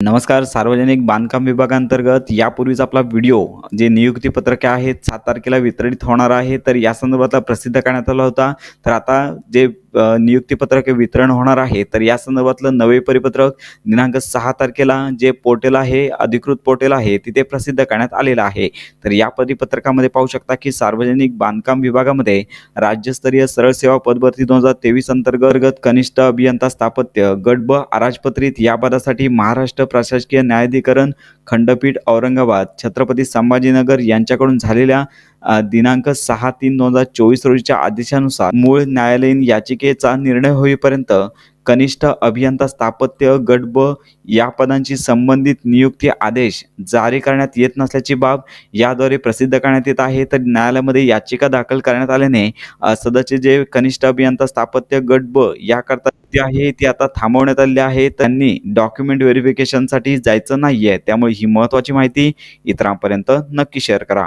नमस्कार सार्वजनिक बांधकाम विभागांतर्गत यापूर्वीच आपला व्हिडिओ जे नियुक्ती पत्रके आहेत सात तारखेला वितरित होणार आहे तर या संदर्भातला प्रसिद्ध करण्यात आला होता. तर आता जे नियुक्तीपत्रक वितरण होणार आहे. तर या संदर्भातलं नवे परिपत्रक दिनांक सहा तारखेला जे पोर्टल आहे अधिकृत पोर्टल आहे तिथे प्रसिद्ध करण्यात आलेलं आहे. तर या परिपत्रकामध्ये पाहू शकता की सार्वजनिक बांधकाम विभागामध्ये राज्यस्तरीय सरळ सेवा पदभरती दोन हजार तेवीस अंतर्गत कनिष्ठ अभियंता स्थापत्य गट ब अराजपत्रित या पदासाठी महाराष्ट्र प्रशासकीय न्यायाधिकरण खंडपीठ औरंगाबाद छत्रपती संभाजीनगर यांच्याकडून झालेल्या दिनांक सहा तीन दोन हजार चोवीस रोजीच्या आदेशानुसार मूळ न्यायालयीन याचिकेचा निर्णय होईपर्यंत कनिष्ठ अभियंता स्थापत्य गट ब या पदांची संबंधित नियुक्ती आदेश जारी करण्यात येत नसल्याची बाब याद्वारे प्रसिद्ध करण्यात येत आहे. तर न्यायालयामध्ये याचिका दाखल करण्यात आल्याने सदस्य जे कनिष्ठ अभियंता स्थापत्य गट ब याकरता ते आहे ती आता थांबवण्यात आलेली आहे. त्यांनी डॉक्युमेंट व्हेरिफिकेशनसाठी जायचं नाही आहे त्यामुळे ही महत्त्वाची माहिती इतरांपर्यंत नक्की शेअर करा.